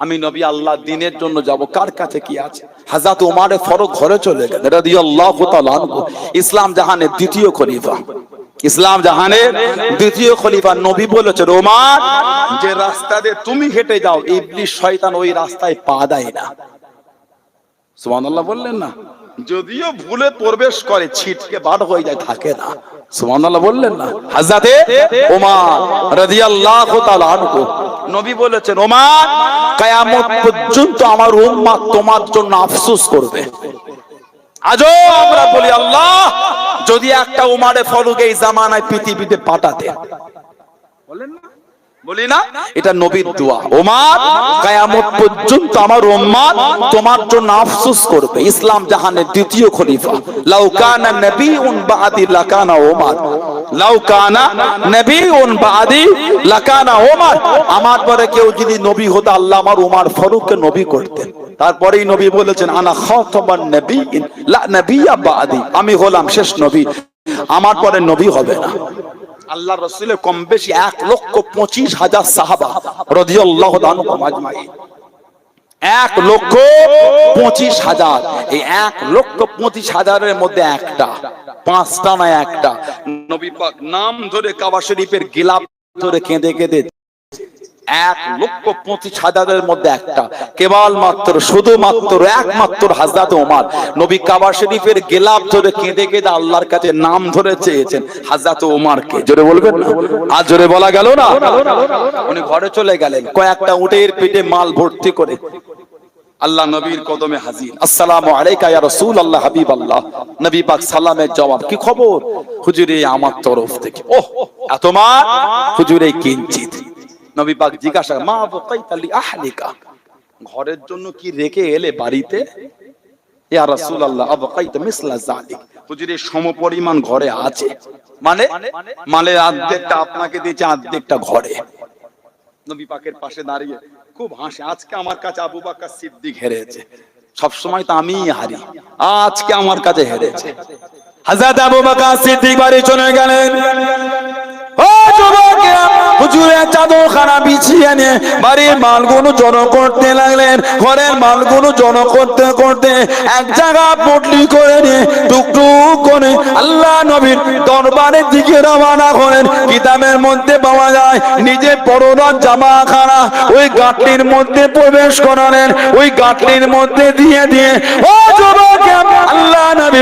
আমি নবী, আল্লাহ দিনের জন্য যাব। কার কাছে কি আছে? হাজাত উমারে ফরক ঘরে চলে গেল ইসলাম জাহানের দ্বিতীয় খলিফা। ইসলাম জাহানের দ্বিতীয় খলিফা। নবী বলেছে ওমর, যে রাস্তা দিয়ে তুমি হেঁটে যাও ইবলিশ শয়তান ওই রাস্তায় পা দেয় না। সুবহানাল্লাহ বললেন না। যদিও ভুলে প্রবেশ করে ছিটকে বার হয়ে যায় থাকে না। সুবহানাল্লাহ বললেন না। হযরতে ওমর রাদিয়াল্লাহু তাআলা আনহু। নবী বলেছেন ওমর কিয়ামত পর্যন্ত আমার উম্মত তোমার জন্য আফসোস করবে। আজও আমরা বলি আল্লাহ যদি একটা উমারে ফারুক এই জামানায় পৃথিবীতে পাঠাতে। বলেন না। বলি না এটা নবীর দোয়া। ওমার কায়ামত পর্যন্ত আমার তোমার জন্য আফসোস করবে। ইসলাম জাহানের দ্বিতীয় খলিফা। লাউ কানা নবিউন বাদি লাকানা ওমর। লাউ কানা নবিউন বাদি লাকানা ওমর। আমার পরে কেউ যদি নবী হতো আল্লাহ আমার ওমর ফারুককে নবী করতেন। তারপরেই নবী বলেছেন আনা খাতামান নবিয়িন লা বাদি। আমি হলাম শেষ নবী। আমার পরে নবী হবে না। আল্লাহ রসুলের কম বেশি এক লক্ষ পঁচিশ হাজার সাহাবা এক লক্ষ পঁচিশ হাজার। এই এক লক্ষ পঁচিশ হাজারের মধ্যে একটা, পাঁচটা না একটা। নবী নাম ধরে কাবা শরীফের গিলাপ ধরে কেঁদে কেঁদে এক লক্ষ পঁচিশ হাজারের মধ্যে একটা। কেবল মাত্র শুধুমাত্র, একমাত্র হাজরাত ওমার। নবী কাবা শরীফের গেলাপ ধরে কেঁদে কেঁদে আল্লাহর কাছে নাম ধরে চেয়েছেন, হাজরাত ওমারকে। জোরে বলবেন? না আর জোরে বলা গেল না? উনি ঘরে চলে গেলেন, কয়েকটা উটের পেটে মাল ভর্তি করে। আল্লাহ নবীর কদমে হাজির। আসসালামু আলাইকা ইয়া রাসূলুল্লাহ, হাবিবাল্লাহ। নবী পাক সালামের জবাব, কি খবর? হুজুরে আমার তরফ থেকে। ওহ, এত মা হুজুরে কিঞ্চিত। নবী পাক জিজ্ঞাসা মা বকাইতা লি আহলিকা? ঘরের জন্য কি রেখে এলে বাড়িতে? ইয়া রাসূলুল্লাহ, আবকাইতা মিসলা যালিক। হুজুরে সমপরিমাণ ঘরে আছে। মানে? মানে অর্ধেকটা আপনাকে দিয়েছে অর্ধেকটা ঘরে। নবী পাকের পাশে দাঁড়িয়ে খুব হাসে, আজকে আমার কাছে আবু বাক্কার সিদ্দিক হেরেছে। সব সময় তো আমিই হারি, আজকে আমার কাছে হেরেছে। হাজরত আবু বকর সিদ্দিক বাড়ি চলে গেলেন। হুজুরের চাদর খানা বিছিয়ে নিয়ে বাড়ির মালগুলো জড়ো করতে লাগলেন। ঘরের মালগুলো জড়ো করতে করতে এক জায়গা পটলি করে নিয়ে টুকটুক করে আল্লাহ নবীর দরবারের দিকে রওনা করেন। কিতাবের মধ্যে পাওয়া যায় নিজে পরনার জামা খানা ওই গাঁটলির মধ্যে প্রবেশ করালেন। ওই গাঁটলির মধ্যে দিয়ে দিয়ে, ও যুবক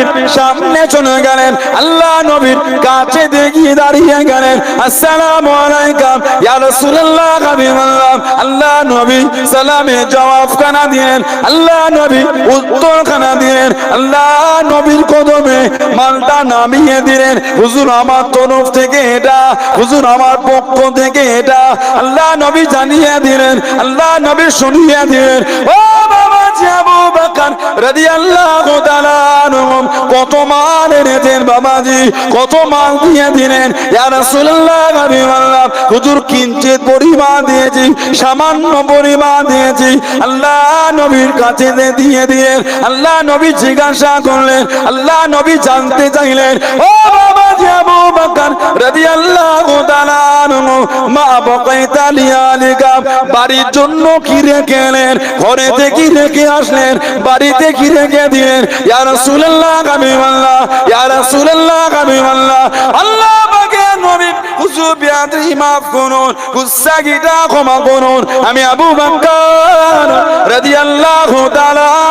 নবীর সামনে চলে গেলেন। আল্লাহ নবীর কাছে দেখিয়ে দাঁড়িয়ে গেলেন। আসসালামু আলাইকুম। ইয়া রাসূলুল্লাহ হাবিবাল্লাহ আল্লাহ নবী সালামে জবাব খানা দিলেন। আল্লাহ নবী উত্তর খানা দিলেন। আল্লাহ নবীর কদমে মালটা নামিয়ে দিলেন। হুজুর আমার তরফ থেকে এটা, হুজুর আমার পক্ষ থেকে এটা। আল্লাহ নবী জানিয়ে দিলেন, আল্লাহ নবী শুনিয়ে দিলেন। ও বাবা! আবু বকর রাদিয়াল্লাহু তাআলা কত মাল এনেছেন বাবাজি, কত মাল দিয়ে দিলেন। ইয়া রাসূলুল্লাহ হাবিবাল্লাহ হুজুর কিঞ্চিত পরিমাণ দিয়েছি, সামান্য পরিমাণ দিয়েছি। আল্লাহ নবীর কাছে দিয়ে দিয়ে আল্লাহ নবী জিজ্ঞাসা করলেন, আল্লাহ নবী জানতে চাইলেন, ও মা লিয়ালিকা বাড়ির জন্য কি রেখে এলেন? ঘরেতে কি রেখে আসলেন? বাড়িতে কি রেখে দিলেন? ইয়া আল্লাহ নবী বিয়াদরি মাফ করুন গুসাগিটা ক্ষমা করুন। আমি আবু বকর রাদিয়াল্লাহু তাআলা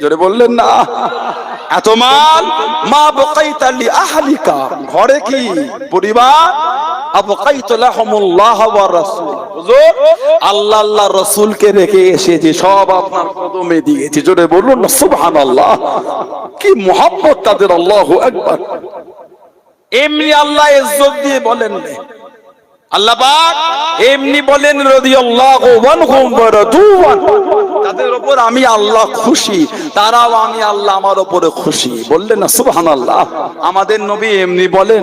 জোরে বললেন না। এত মাল? মা বকাইতা লি আহলিকা। ঘরে কি পরিবার? আল্লাহ আল্লাহ এসেছি সব জোরে বলুন সুবহানাল্লাহ। কি তাদের, আল্লাহু আকবার। এমনি আল্লাহ দিয়ে বলেন আল্লাহ পাক এমনি বলেন তাদের ওপর আমি আল্লাহ খুশি, তারাও আমি আল্লাহ, আমার ওপরে খুশি। বললেন না, সুবহানাল্লাহ। আমাদের নবী এমনি বলেন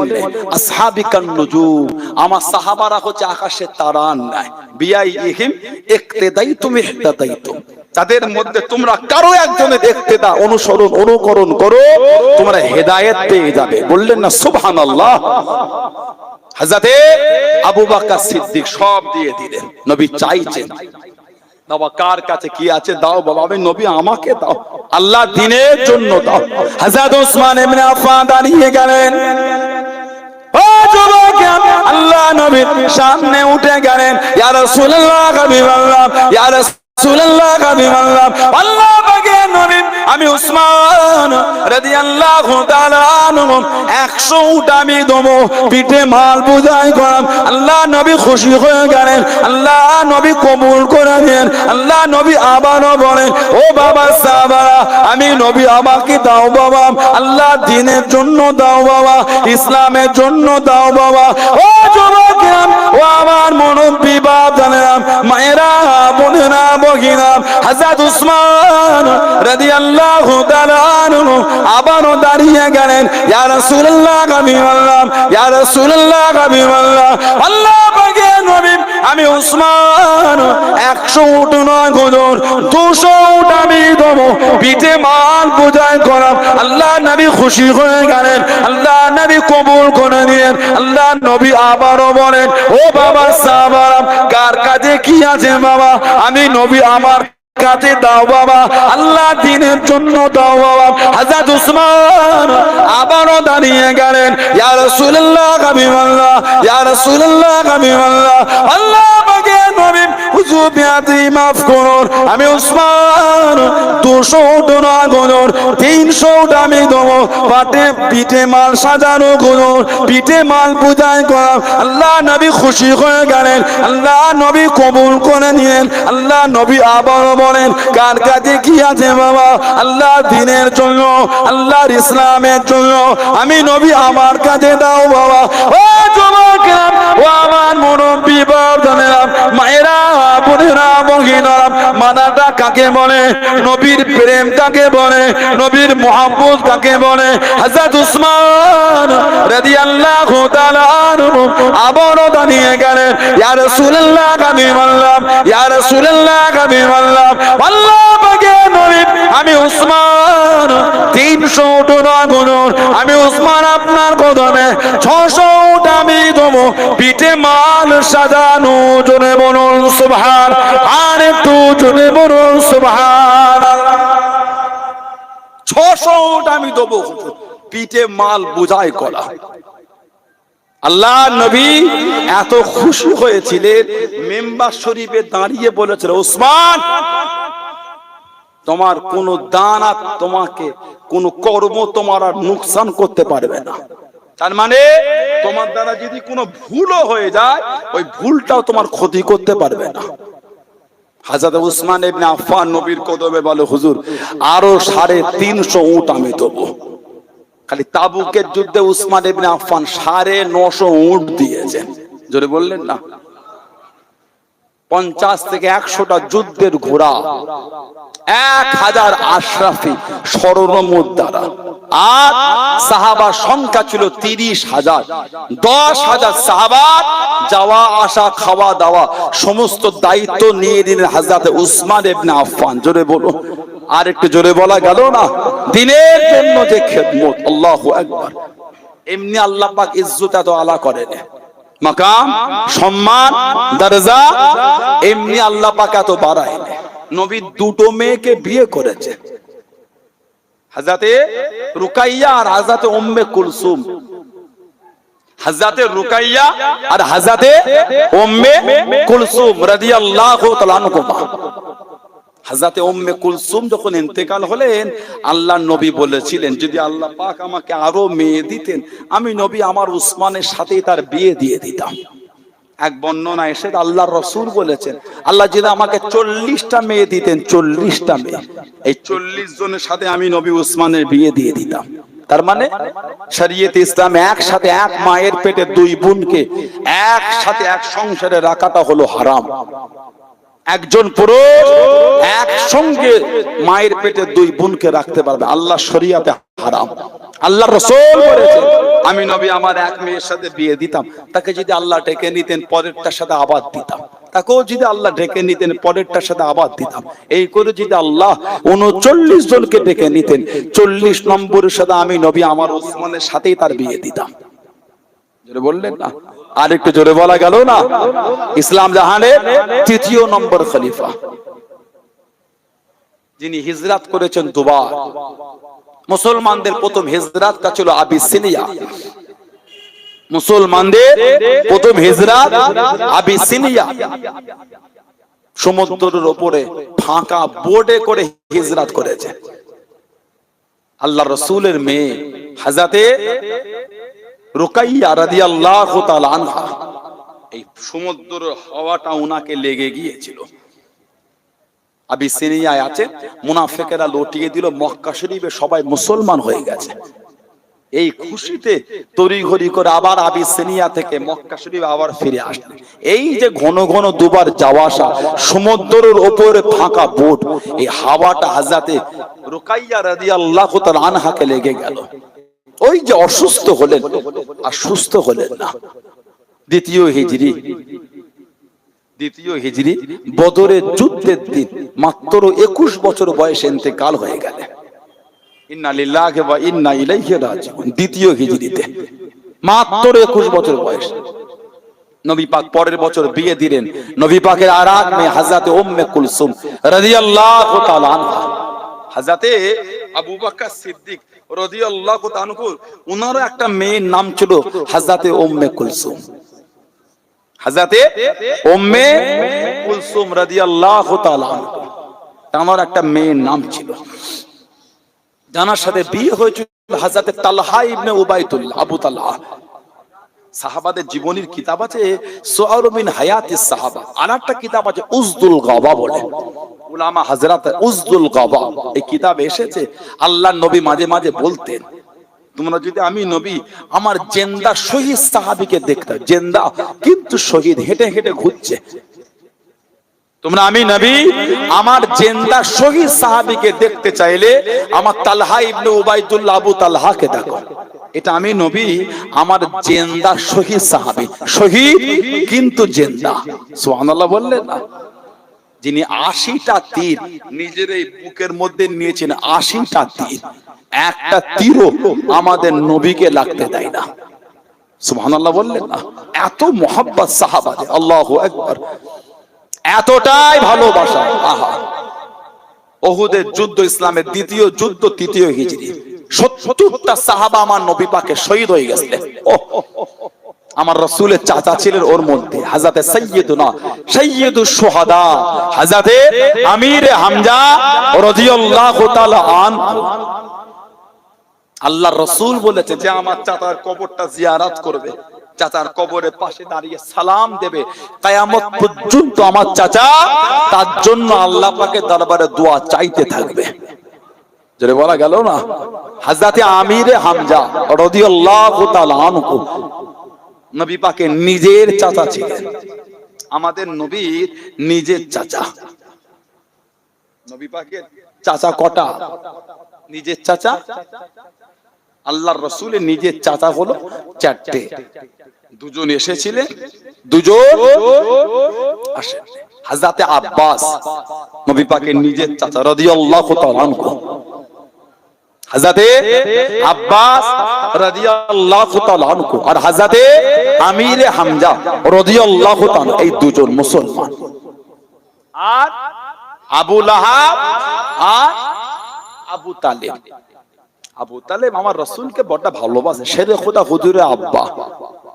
আমার সাহাবারা হচ্ছে আকাশের তারা নাই। বিয়াই ইহিম ইক্তেদাইতুম ইহতাদাইতুম। তাদের মধ্যে তোমরা কারও একজনের ইক্তেদা অনুসরণ, অনুকরণ করো, তোমরা হেদায়েত পেয়ে যাবে। বললেন না, সুবহানাল্লাহ। হাজাতে আবু বাক্কা সিদ্দিক সব দিয়ে দিলেন। নবী চাইছেন। বাবা, কার কাছে কি আছে দাও, বাবা, আমি নবী, আমাকে দাও। আল্লাহ দিনের জন্য দাও। হযরত ওসমান আফফান দাঁড়িয়ে গেলেন। আল্লাহ নবীর সামনে উঠে গেলেন। আমি উসমান। রাদিয়াল্লাহু তাআলা আনহু 100 উট আমি আল্লাহ নবী খুশি হয়ে গেলেন। আল্লাহ নবী কবুল করে আল্লাহ নবী আবারও ও বাবা আমি নবী আমাকে দাও বাবা। আল্লাহ দিনের জন্য দাও বাবা, ইসলামের জন্য দাও বাবা। ও যুবকেরা ও আমার মুরব্বী বাপ জানেরাম মায়েরা, বোনেরা বহিনা হাজার উসমান রাদিয়াল্লাহু তাআলা আবারও দাঁড়িয়ে গেলেন, ইয়া রাসূলুল্লাহ হাবিবাল্লাহ ইয়া রাসূলুল্লাহ হাবিবাল্লাহ আল্লাহ নবী, আমি উসমান 100 উট নয় গুজর 200 উট আমি দেবো, পিঠে মাল পূজায় করাম। আল্লাহ নবী খুশি হয়ে গেলেন, আল্লাহ নবী কবুল করে নিলেন, আল্লাহ নবী আবারও বলেন, ও বাবা সাহাবারা কার কাজে কি আছে বাবা? আমি নবী আমার কাছে দাও বাবা, আল্লাহ দিনের জন্য দাও বাবা। হাজার উসমান আবারও দাঁড়িয়ে গেলেন, ইয়া রাসূলুল্লাহ হাবিবাল্লাহ ইয়ার সুল্লাহ হাবিবাল্লাহ আল্লাহ আমাকে নবী হুজুর মাফ করুন, আমি উসমান 200 ডোনা গুনুর 300 আমি দেবো পাটে পিঠে মাল সাজানো গুনুর পিঠে মাল পূজায় করা। আল্লাহ নবী খুশি হয়ে গেলেন, আল্লাহ নবী কবুল করে নিলেন, আল্লাহ নবী আবারও বলেন, কার কাছে কি আছে বাবা? আল্লাহ দিনের জন্য, আল্লাহর ইসলামের জন্য। আমি নবী আমার কাছে দাও বাবা। ও যুবকেরা ও আমার মুরব্বী বাবারা মায়েরা বোনেরা বহিনারা মানাটা কাকে বলে? নবীর প্রেম কাকে বলে? নবীর মোহাম্মদ কাকে বলে? উসমান রাদিয়াল্লাহু তাআলা আনহু আবারও দাঁড়িয়ে গেলেন। ইয়া রাসূলুল্লাহ হাবিবাল্লাহ ইয়া রাসূলুল্লাহ হাবিবাল্লাহ আল্লাহ আমি উসমান 300 উট গুনুন আমি উসমান আপনার কদমে 600 উট আমি দেবো। পিঠে মাল সাজানো বলুন সুবহান। আর একটু বলুন সুবহান। ছশো আমি দেবো। পিঠে মাল করা। আল্লাহ নবী এত খুশি হয়েছিলেন, মেম্বার শরীফে দাঁড়িয়ে বলেছিল ওসমান তোমার কোন দানা তোমাকে কোন কর্ম তোমার আর নুকসান করতে পারবে না। তার মানে তোমার দ্বারা যদি কোনো ভুলও হয়ে যায়, ওই ভুলটাও তোমার ক্ষতি করতে পারবে না। হাজার উসমান নবীর কদমে বলে, হুজুর, আরও সাড়ে তিনশো উট আমি দেবো। খালি তাবুকের যুদ্ধে উসমান ইবনে আফফান সাড়ে নশো উট দিয়েছেন। জোরে বললেন না? পঞ্চাশ থেকে একশোটা যুদ্ধের ঘোড়া। এক হাজার আশরাফি স্বর্ণমুদ দ্বারা আর সাহাবার সংখ্যা ছিল তিরিশ হাজার। দশ হাজার সাহাবার যাওয়া, আসা, খাওয়া, দাওয়া, সমস্ত দায়িত্ব নিয়ে দিলেন হাজরাতে উসমান ইবনে আফফান। জোরে বলো আর একটু জোরে বলা গেল না? দিনের জন্য যে খেদমত, আল্লাহু আকবার। এমনি আল্লাহ পাক ইজ্জত এত আলা করেন। মাকাম, সম্মান, দরজা, এমনি আল্লাহ পাক এত বাড়ায় নবী দুটো মেয়েকে বিয়ে করেছে। হাজাতে রুকাইয়া আর হাজাতে উম্মে কুলসুম। হাজাতে রুকাইয়া আর হাজাতে উম্মে কুলসুম রাদিয়াল্লাহু তাআলা আনহুমা। হাজাতে উম্মে কুলসুম যখন ইন্তেকাল হলেন আল্লাহ নবী বলেছিলেন, যদি আল্লাহ পাক আমাকে আরও মেয়ে দিতেন, আমি নবী আমার উসমানের সাথেই তার বিয়ে দিয়ে দিতাম। এক বর্ণনা এসে আল্লাহ রসুল বলেছেন, আল্লাহ যদি আমাকে চল্লিশটা মেয়ে দিতেন, চল্লিশটা মেয়ে, এই চল্লিশ জনের সাথে আমি নবী উসমানের বিয়ে দিয়ে দিতাম। তার মানে শরীয়তে ইসলাম একসাথে এক মায়ের পেটে দুই বোনকে একসাথে এক সংসারে রাখাটা হলো হারাম। একজন পুরুষ একসঙ্গে মায়ের পেটে দুই বোনকে রাখতে পারবে। আল্লাহ শরিয়াতে হারাম। আল্লাহ রসুল বলেছেন, আমি নবী, আমার এক মেয়ের সাথে বিয়ে দিতাম। তাকে যদি আল্লাহ ডেকে নিতেন, পরেরটার সাথে আবাদ দিতাম। তাকেও যদি আল্লাহ ডেকে নিতেন, পরেরটার সাথে আবাদ দিতাম। এই করে যদি আল্লাহ উনচল্লিশ জনকে ডেকে নিতেন, চল্লিশ নম্বরের সাথে আমি নবী, আমার ওসমানের সাথেই তার বিয়ে দিতাম। বললেন না? আর একটু জোরে বলা গেল না? ইসলাম জাহানের তৃতীয় নম্বর খলিফা। যিনি হিজরাত করেছেন দুবার। মুসলমানদের প্রথম হিজরাতটা ছিল আবিসিনিয়া। মুসলমানদের প্রথম হিজরাত আবিসিনিয়া। সমুদ্রের উপরে ফাঁকা বোর্ডে করে হিজরাত করেছে। আল্লাহ রসুলের মেয়ে হাজাতে রুকাইয়া এই সমুদ্র হাওয়াটা উনাকে লেগে গিয়েছিল। আবিসিনিয়ায় আছে, মুনাফিকেরা লটিয়ে দিল, মক্কা শরীফে সবাই মুসলমান হয়ে গেছে। এই খুশিতে করে আবার আবিসিনিয়া থেকে মক্কা শরীফ আবার ফিরে আসলেন। এই যে ঘন ঘন দুবার যাওয়া আসা, সমুদ্রের ওপরে ফাঁকা বোট, এই হাওয়াটা হাজাতে রুকাইয়া রাদিয়াল্লাহু তাআলা আনহাকে লেগে গেল। ওই যে অসুস্থ হলেন আর সুস্থ হলেন না। দ্বিতীয় হিজরি। দ্বিতীয় হিজরি, বদরের যুদ্ধের দিন, মাত্র একুশ বছর বয়সে ইন্তেকাল হয়ে গেলে। দ্বিতীয় বয়স। পরের বছর বিয়ে দিলেন। আর এক মেয়ে হাজরাতে উম্মে কুলসুম তাআলা আনহা। হাজরাতে আবু বকর সিদ্দিক রাদিয়াল্লাহু তাআলা আনহু উনারও একটা মেয়ের নাম ছিল হাজরাতে উম্মে কুলসুম। হাজরাতে উম্মে কুলসুম রাদিয়াল্লাহু তাআলা তার একটা মেয়ের নাম ছিল। জানার সাথে বিয়ে হয়েছিল হাজরাতে Talha ibn Ubaidullah Abu Talha. সাহাবাদের জীবনীর কিতাব আছে সোয়ারুমিন হায়াতি সাহাবা। আর একটা কিতাব আছে, উজদুল গাবা বলে। উলামা হাজরাত উজদুল গাবা। এই কিতাব এসেছে আল্লাহ নবী মাঝে মাঝে বলতেন, তোমরা যদি আমি নবী, আমার জেন্দা শহীদ সাহাবিকে দেখতে জেন্দা কিন্তু শহীদ হেঁটে হেঁটে ঘুরছে। তোমরা আমি নবী, আমার জেন্দা শহীদ সাহাবিকে দেখতে চাইলে আমার তালহা ইবনে উবাইদুল্লাহ আবু তালহাকে দেখো। এটা আমি নবী, আমার জেন্দা শহীদ সাহাবি। শহীদ কিন্তু জেন্দা। সুবহানাল্লাহ বললেন না। যিনি আশিটা তীর নিজের এই বুকের মধ্যে নিয়েছেন, আশিটা তীর, একটা তীরও আমাদের নবীকে লাগতে দেয় না। সুবহানাল্লাহ বললেন না। এত মোহাব্বত সাহাবাদের, আল্লাহু আকবার। এতটাই ভালোবাসা। আহা। ওহুদের যুদ্ধ ইসলামের দ্বিতীয় যুদ্ধ, তৃতীয় হিজরি। সত্তরটা সাহাবা আমার নবী পাকে শহীদ হয়ে আমার রসুলের চাচা ছিলেন ওর মধ্যে হাজাতে সৈয়দুস সোহাদা হাজাতে আমির হামজা আনহু আল্লাহ রসুল বলেছে যে আমার চাচার কবরটা জিয়ারাত করবে। চাচার কবরের পাশে দাঁড়িয়ে সালাম দেবে। কায়ামত পর্যন্ত আমার চাচা, তার জন্য আল্লাহ পাকে দরবারে দোয়া চাইতে থাকবে। যেটা বলা গেল না? হাজরাতে আমিরে হামজা রাদিয়াল্লাহু তাআলা আনহু। নবী পাকে নিজের চাচা ছিলেন। আমাদের নবীর নিজের চাচা। নবী পাকের চাচা কটা? নিজের চাচা? আল্লাহর রসুলের নিজের চাচা হলো চারটে। দুজন এসেছিলেন দুজন হাজরাতে আব্বাস নবী পাকের নিজের চাচা রাদিয়াল্লাহু তাআলা আনহু। হাজরাতে আব্বাস রাদিয়াল্লাহু তাআলা আনহু। আর হাজরাতে আমিরে হামজা রাদিয়াল্লাহু তাআলা এই দুজন মুসলমান। আর আবু লাহাব আর আবু তালেব। আবু তালেব আমার রসুলকে বড় ভালোবাসে শেরে খোদা হুজুরের আব্বা।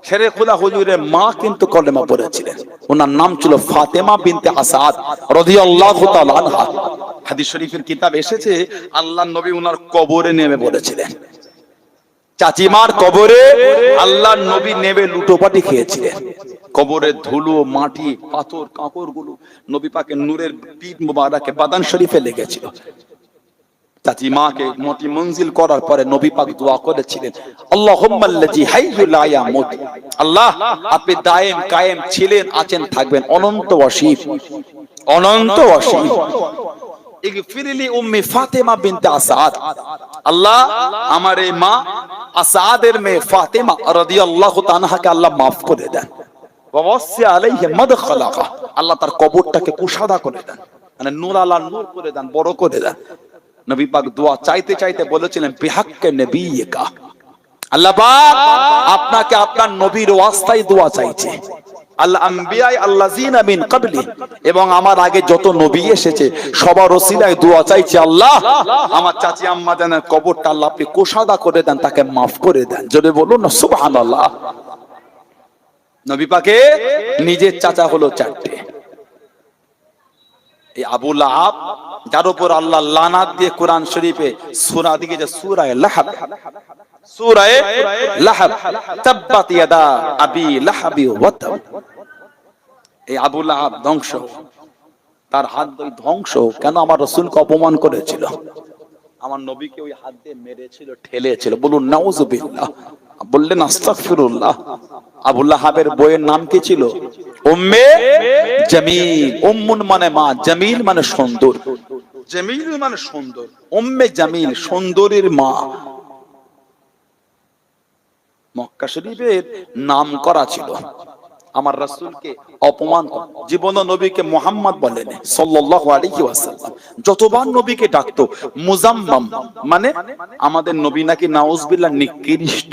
শেরে খোদা হুজুরের মা কিন্তু কলেমা পড়েছিলেন। ওনার নাম ছিল ফাতেমা বিনতে আসাদ রাদিয়াল্লাহু তাআলা আনহা। হাদিস শরীফের কিতাব এসেছে আল্লাহ নবী উনার কবরে নেমে বলেছিলেন চাচিমার কবরে আল্লাহ নবী নেমে লুটোপাটি খেয়েছিলেন। কবরের ধুলো, মাটি, পাথর কাঁকড়গুলো নবী পাকে নূরের পিঠ মুবারাকে বাদান শরীফে লেগেছিল। চাচি মাকে মতি মঞ্জিল করার পরে নবী পাক দোয়া করেছিলেন। আল্লাহুম্মাল্লাজি হাইয়্যু লা ইয়ামুত। আল্লাহ, আপনি দায়েম, কায়েম ছিলেন, আছেন, থাকবেন, অনন্ত অসীম অনন্ত অসীম ইগফিরলি উম্মি ফাতেমা বিনতে আসাদ। আল্লাহ, আমার এই মা আসাদের মেয়ে ফাতেমা রাদিয়াল্লাহু তাআলাকে আল্লাহ maaf করে দেন। ওয়াসি আলাইহি মাদখালাহা আল্লাহ তার কবরটাকে কুশাদা করে দেন। মানে নূর আলা নূর করে দেন বড় করে দেন। নবী পাক দোয়া চাইতে চাইতে বলেছিলেন বিহাক্কে নবিয়িকা আল্লাহ পাক আপনাকে আপনার নবীর ওয়াস্তায় দোয়া চাইছে। আল্লাহ এবং আমার আগে যত নবী এসেছে, সবার ওসিলায় দোয়া চাইছে, আল্লাহ, আমার চাচি আম্মা জানের কবরটা আল্লাহ আপনি কোষাদা করে দেন, তাকে মাফ করে দেন। যদি বলুন না, সুবহানাল্লাহ। নবী পাকে নিজের চাচা হলো চারটে। এই আবু লাহাব, যার উপর আল্লাহ লানাত দিয়ে কোরআন শরীফে সূরা দিকে যে সূরায়ে লাহাব। সূরায়ে লাহাব। তাব্বাত ইয়াদা আবি লাহাবি এই আবু লাহাব ধ্বংস। তার হাত ধ্বংস। কেন আমার রাসূলকে অপমান করেছিল? আমার নবীকে ওই হাত দিয়ে মেরেছিল, ঠেলেছিল। বলুন নাউজুবিল্লাহ বললেন, আস্তাগফিরুল্লাহ। আবু লাহাবের বইয়ের নাম কি ছিল? উম্মে জামিল উম্মুন মানে মা জামিল মানে সুন্দর। জামিল মানে সুন্দর। উম্মে জামিল সুন্দরীর মা। মক্কা শরীফের নাম করা ছিল। আমার রাসূলকে অপমান জীবন নবীকে মোহাম্মদ বলেন সাল্লাল্লাহু আলাইহি ওয়াসাল্লাম। যতবার নবীকে ডাকতো মুজাম্মাম মানে আমাদের নবী নাকি নাউজুবিল্লাহ নিকৃষ্ট।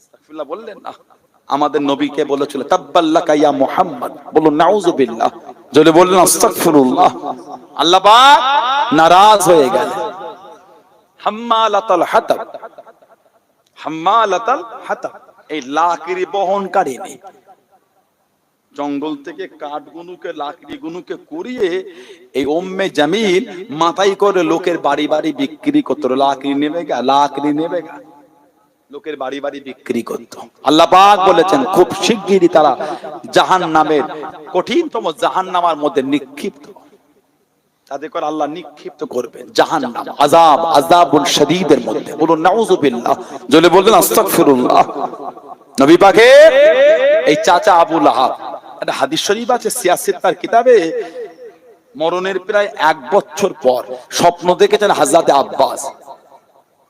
আস্তাগফিরুল্লাহ বললেন না। আমাদের নবীকে বলেছিল বললেন, আস্তাগফিরুল্লাহ। আল্লাহ পাক নারাজ হয়ে গেলেন। হাম্মালাতাল হাতাব। হাম্মালাতাল হাতাব। এই লাকড়ি বহনকারী নেই। জঙ্গল থেকে কাঠ গুনুকে লাকড়ি গুনুকে কুড়িয়ে এই ওম্মে জামিল মাথায় করে লোকের বাড়ি বাড়ি বিক্রি করতো লাকড়ি নেবে গা, লাকড়ি নেবে গা। লোকের বাড়ি বাড়ি বিক্রি করত। আল্লাহ পাক বলেছেন খুব শিগগিরই তারা জাহান নামের কঠিনতম জাহান নামার মধ্যে নিক্ষিপ্ত। তাদের করে আল্লাহ নিক্ষিপ্ত করবেন। জাহান্নাম আযাব আযাবুল শদীদের মধ্যে। বলুন নাউযুবিল্লাহ। জলে বললেন আস্তাগফিরুল্লাহ। নবী পাকের এই চাচা আবু লাহাব একটা হাদিস শরীফ আছে সিয়াসিত তার কিতাবে মরণের প্রায় এক বছর পর স্বপ্ন দেখেছেন হাজরাতে আব্বাস।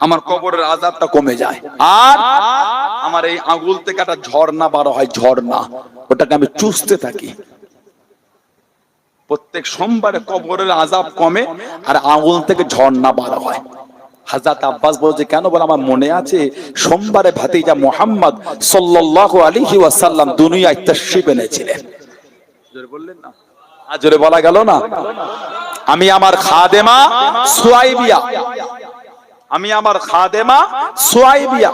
আমার কবরের আযাবটা কমে যায়। আর আমার এই আঙ্গুল থেকে একটা ঝর্ণা বার হয়, ঝর্ণা। ওটাকে আমি চুষতে থাকি। প্রত্যেক সোমবারে কবরের আজাব কমে আর আঙুল থেকে ঝর্ণা বার হয়। হাজরত আব্বাস বলছে কেন বলে, আমার মনে আছে সোমবারে ভাতিজা মোহাম্মদ সাল্লাল্লাহু আলাইহি ওয়াসাল্লাম দুনিয়ায় তাশরীফ এনেছিলেন। বললেন না? আর জোরে বলা গেল না? আমি আমার খাদেমা সুয়াইবিয়া আমি আমার খাদেমা সোয়াইবিয়া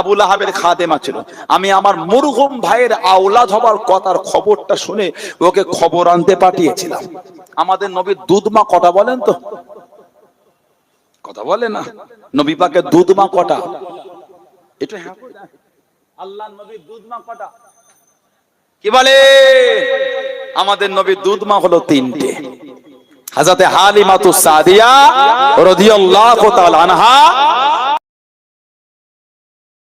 আবু লাহাবের খাদেমা ছিল। আমি আমার মুরহুম ভাইয়ের আওলাদ হবার কথার খবরটা শুনে ওকে খবর আনতে পাঠিয়েছিলাম। আমাদের নবীর দুধমা কটা বলেন তো? কথা বলে না। নবী পাকে দুধমা কটা? এটা হ্যাঁ আল্লাহ নবীর দুধমা কটা? কি বলে? আমাদের নবীর দুধমা হলো তিনটে। হাজাতে হালিমাতু সাদিয়া রদিয়াল্লাহু তাআলা আনহা